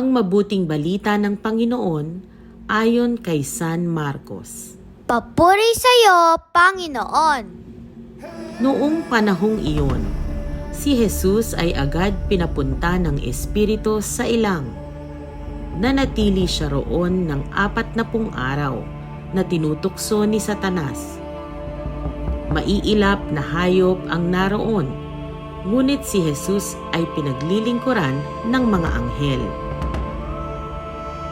Ang mabuting balita ng Panginoon ayon kay San Marcos. Papuri sa iyo, Panginoon. Noong panahong iyon, si Jesus ay agad pinapunta ng Espiritu sa ilang. Nanatili siya roon ng apat na pung araw na tinutukso ni Satanas. Maiilap na hayop ang naroon, ngunit si Jesus ay pinaglilingkuran ng mga anghel.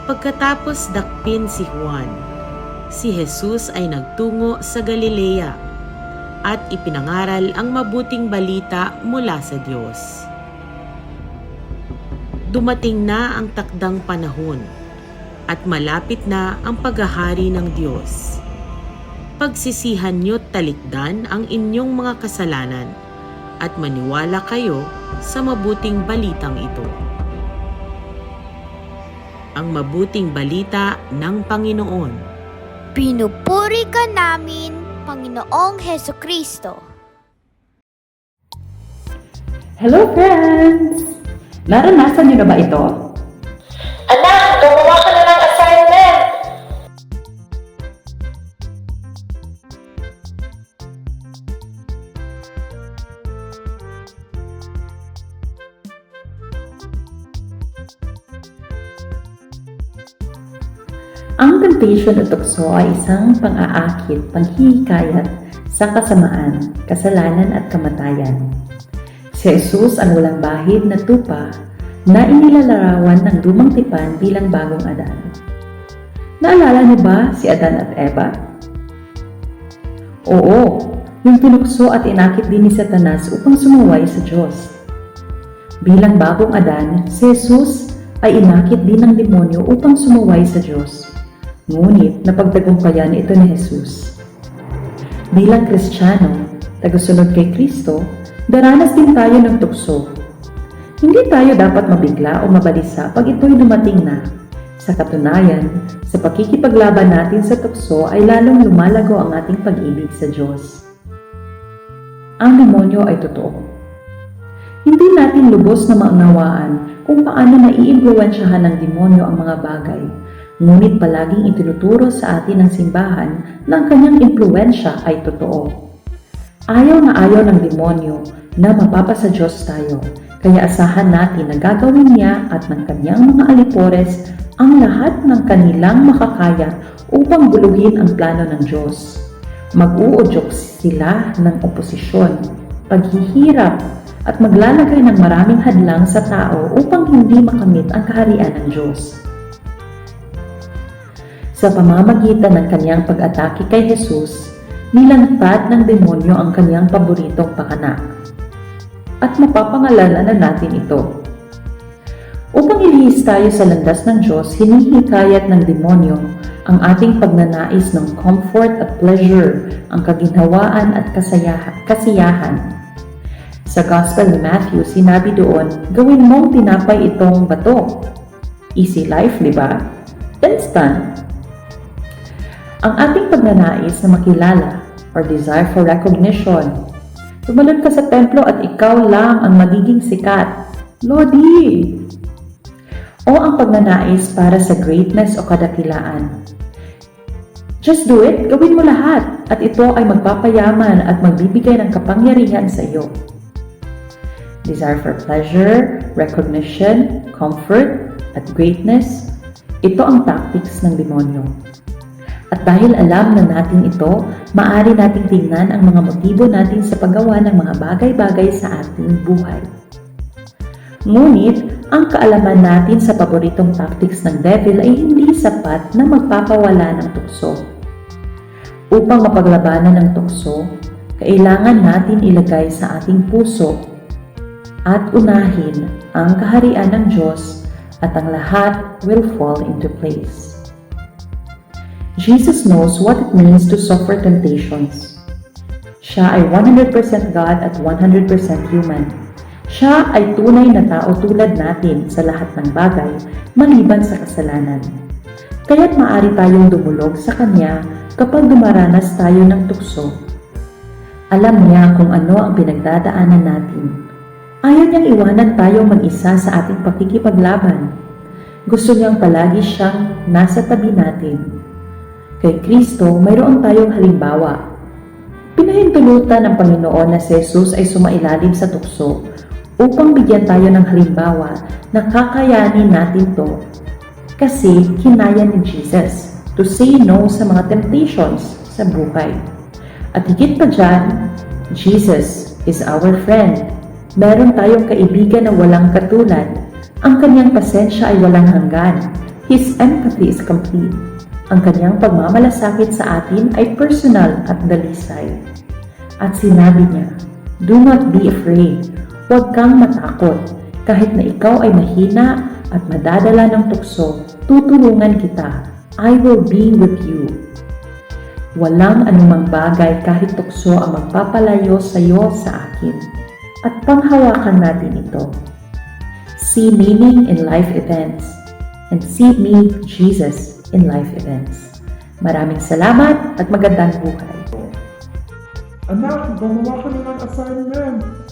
Pagkatapos dakpin si Juan, si Jesus ay nagtungo sa Galilea at ipinangaral ang mabuting balita mula sa Diyos. Dumating na ang takdang panahon at malapit na ang paghahari ng Diyos. Pagsisihan niyo't talikdan ang inyong mga kasalanan at maniwala kayo sa mabuting balitang ito. Ang mabuting balita ng Panginoon. Pinupuri ka namin, Panginoong Heso Kristo. Hello friends! Naranasan niyo na ba ito? Ang temptation at tukso ay isang pang-aakit, panghihikayat sa kasamaan, kasalanan at kamatayan. Si Jesus ang walang bahid na tupa na inilalarawan ng lumang tipan bilang bagong Adan. Naalala niyo ba si Adan at Eva? Oo, yung tinukso at inakit din ni Satanas upang sumuway sa Diyos. Bilang bagong Adan, si Jesus ay inakit din ng demonyo upang sumuway sa Diyos. Ngunit napagtagumpayan ito ni Jesus. Bilang Kristiyano, tagasunod kay Kristo, daranas din tayo ng tukso. Hindi tayo dapat mabigla o mabalisa pag ito'y dumating na. Sa katunayan, sa pakikipaglaban natin sa tukso ay lalong lumalago ang ating pag-ibig sa Diyos. Ang demonyo ay totoo. Hindi natin lubos na maunawaan kung paano naiimpluwensyahan ng demonyo ang mga bagay, ngunit palaging itinuturo sa atin ng simbahan na ang kanyang impluensya ay totoo. Ayaw na ayaw ng demonyo na mapapasa Diyos tayo, kaya asahan natin na gagawin niya at ng kanyang mga alipores ang lahat ng kanilang makakaya upang buluhin ang plano ng Diyos. Mag-uudyok sila ng oposisyon, paghihirap, at maglalagay ng maraming hadlang sa tao upang hindi makamit ang kaharian ng Diyos. Sa pamamagitan ng kanyang pag-atake kay Jesus, nilantad ng demonyo ang kanyang paboritong pakana. At mapapangalanan na natin ito. Upang ilihis tayo sa landas ng Diyos, hinihikayat ng demonyo ang ating pagnanais ng comfort at pleasure, ang kaginhawaan at kasayahan, kasiyahan. Sa Gospel ni Matthew, sinabi doon, gawin mong tinapay itong bato. Easy life, di ba? Instant. Ang ating pagnanais na makilala or desire for recognition. Tumalon ka sa templo at ikaw lang ang magiging sikat. Lodi! O ang pagnanais para sa greatness o kadakilaan. Just do it, gawin mo lahat at ito ay magpapayaman at magbibigay ng kapangyarihan sa iyo. Desire for pleasure, recognition, comfort, at greatness, ito ang tactics ng demonyo. At dahil alam na natin ito, maaari nating tingnan ang mga motibo natin sa paggawa ng mga bagay-bagay sa ating buhay. Ngunit, ang kaalaman natin sa paboritong tactics ng devil ay hindi sapat na magpapawala ng tukso. Upang mapaglabanan ng tukso, kailangan natin ilagay sa ating puso at unahin ang kaharian ng Diyos at ang lahat will fall into place. Jesus knows what it means to suffer temptations. Siya ay 100% God at 100% human. Siya ay tunay na tao tulad natin sa lahat ng bagay maliban sa kasalanan. Kaya't maari tayong dumulog sa Kanya kapag dumaranas tayo ng tukso. Alam niya kung ano ang pinagdadaanan natin. Ayaw niyang iwanan tayo mag-isa sa ating pakikipaglaban. Gusto niyang palagi siyang nasa tabi natin. Kay Kristo, mayroon tayong halimbawa. Pinahintulutan ng Panginoon na si Jesus ay sumailalim sa tukso upang bigyan tayo ng halimbawa na kakayanin natin to kasi kinaya ni Jesus to say no sa mga temptations sa buhay. At higit pa dyan, Jesus is our friend. Meron tayong kaibigan na walang katulad. Ang kanyang pasensya ay walang hanggan. His empathy is complete. Ang kanyang pagmamalasakit sa atin ay personal at dalisay. At sinabi niya, Do not be afraid. Huwag kang matakot. Kahit na ikaw ay mahina at madadala ng tukso, tutulungan kita. I will be with you. Walang anumang bagay kahit tukso ang magpapalayo sa iyo sa akin. At panghawakan natin ito. See meaning in life events and see me, Jesus, in life events. Maraming salamat at magandang buhay. Anak, gumawa ka na ng assignment.